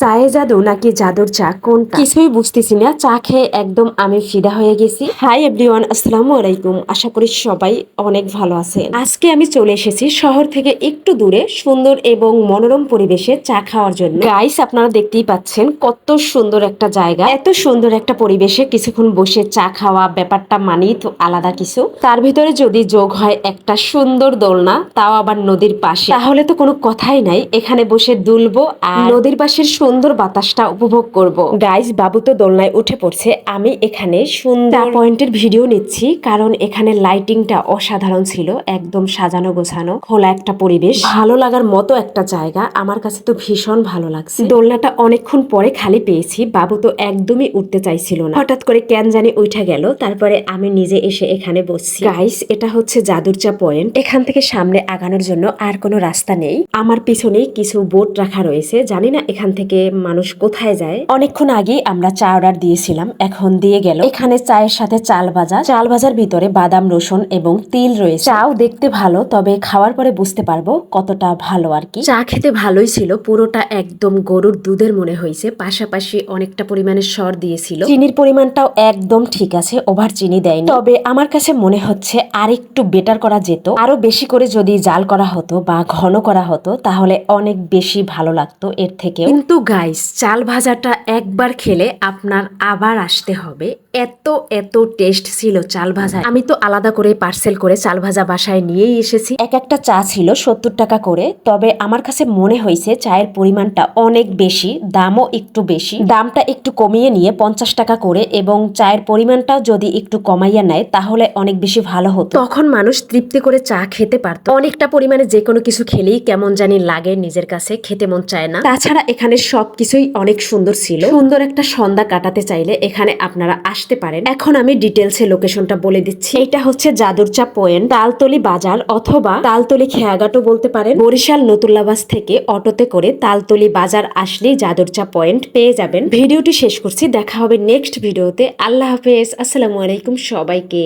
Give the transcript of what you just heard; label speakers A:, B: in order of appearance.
A: চায়ে জাদু নাকি জাদুর চা কোন কিছুই বুঝতেছি না চা খেয়ে একদম আমি ফিদা হয়ে গেছি। হাই এভরিওয়ান আসসালামু আলাইকুম। আশা করি সবাই অনেক ভালো আছেন। আজকে আমি চলে এসেছি শহর থেকে একটু দূরে সুন্দর এবং মনোরম পরিবেশে চা খাওয়ার জন্য। গাইস আপনারা দেখতেই পাচ্ছেন কত সুন্দর একটা জায়গা। এত সুন্দর একটা পরিবেশে কিছুক্ষণ বসে চা খাওয়া ব্যাপারটা মানেই তো আলাদা কিছু। তার ভিতরে যদি যোগ হয় একটা সুন্দর দোলনা তাও আবার নদীর পাশে। তাহলে তো কোনো কথাই নাই এখানে বসে দুলবো আর নদীর পাশের সুন্দর বাতাসটা উপভোগ করব। গাইস বাবু তো দোলনায় উঠে পড়ছে। আমি এখানে সুন্দর পয়েন্টের ভিডিও নিচ্ছি কারণ এখানে লাইটিংটা অসাধারণ ছিল একদম সাজানো গোছানো খোলা একটা পরিবেশ। ভালো লাগার মতো একটা জায়গা। আমার কাছে তো ভীষণ ভালো লাগছে। দোলনাটা অনেকক্ষণ পরে খালি পেয়েছি। বাবু তো একদমই উঠতে চাইছিল না। হঠাৎ করে ক্যান জানি উঠে গেল। তারপরে আমি নিজে এসে এখানে বসছি। গাইস এটা হচ্ছে জাদুরচা পয়েন্ট। এখান থেকে সামনে আগানোর জন্য আর কোনো রাস্তা নেই। আমার পিছনেই কিছু বোট রাখা রয়েছে। জানি না এখান থেকে মানুষ কোথায় যায়? অনেকক্ষণ আগেই আমরা চা অর্ডার দিয়েছিলাম এখন দিয়ে গেল। এখানে চায়ের সাথে চাল ভাজা চাল ভাজার ভিতরে বাদাম রসুন এবং তিল রয়েছে। চাও দেখতে ভালো তবে খাওয়ার পরে বুঝতে পারব কতটা ভালো আর কি। চা খেতে ভালোই ছিল পুরোটা একদম গরুর দুধের মনে হয়েছে পাশাপাশি অনেকটা পরিমাণে সর দিয়েছিল। চিনির পরিমাণটাও একদম ঠিক আছে ওভার চিনি দেয়নি। তবে আমার কাছে মনে হচ্ছে আর একটু বেটার করা যেত। আরও বেশি করে যদি জাল করা হতো বা ঘন করা হতো তাহলে অনেক বেশি ভালো লাগতো এর থেকে কিন্তু গাইস চাল ভাজাটা একবার খেলে আপনার আবার আসতে হবে। এত এত টেস্ট ছিল চাল ভাজা। আমি তো আলাদা করে পার্সেল করে চাল ভাজা বাসায় নিয়েই এসেছি। এক একটা চা ছিল সত্তর টাকা করে, তবে আমার কাছে মনে হয়েছে চায়ের পরিমাণটা অনেক বেশি, দামও একটু বেশি। দামটা একটু কমিয়ে নিয়ে পঞ্চাশ টাকা করে এবং চায়ের পরিমাণটাও যদি একটু কমাইয়া নেয়, তাহলে অনেক বেশি ভালো হতো। তখন মানুষ তৃপ্তি করে চা খেতে পারতো। অনেকটা পরিমাণে যে কোনো কিছু খেলেই কেমন জানি লাগে নিজের কাছে, খেতে মন চায় না। তাছাড়া এখানে সবকিছুই অনেক সুন্দর ছিল। সুন্দর একটা সন্ধ্যা কাটাতে চাইলে এখানে আপনারা আসতে পারেন। এখন আমি ডিটেলস ডিটেলসে লোকেশনটা বলে দিচ্ছি। এটা হচ্ছে জাদুরচা পয়েন্ট। তালতলি বাজার অথবা তালতলি খেয়াঘাটও বলতে পারেন। বরিশাল নতুল্লাবাস থেকে অটোতে করে তালতলি বাজার আসলেই জাদুরচা পয়েন্ট পেয়ে যাবেন। ভিডিওটি শেষ করছি। দেখা হবে নেক্সট ভিডিওতে। আল্লাহ হাফেজ। আসসালামু আলাইকুম সবাইকে।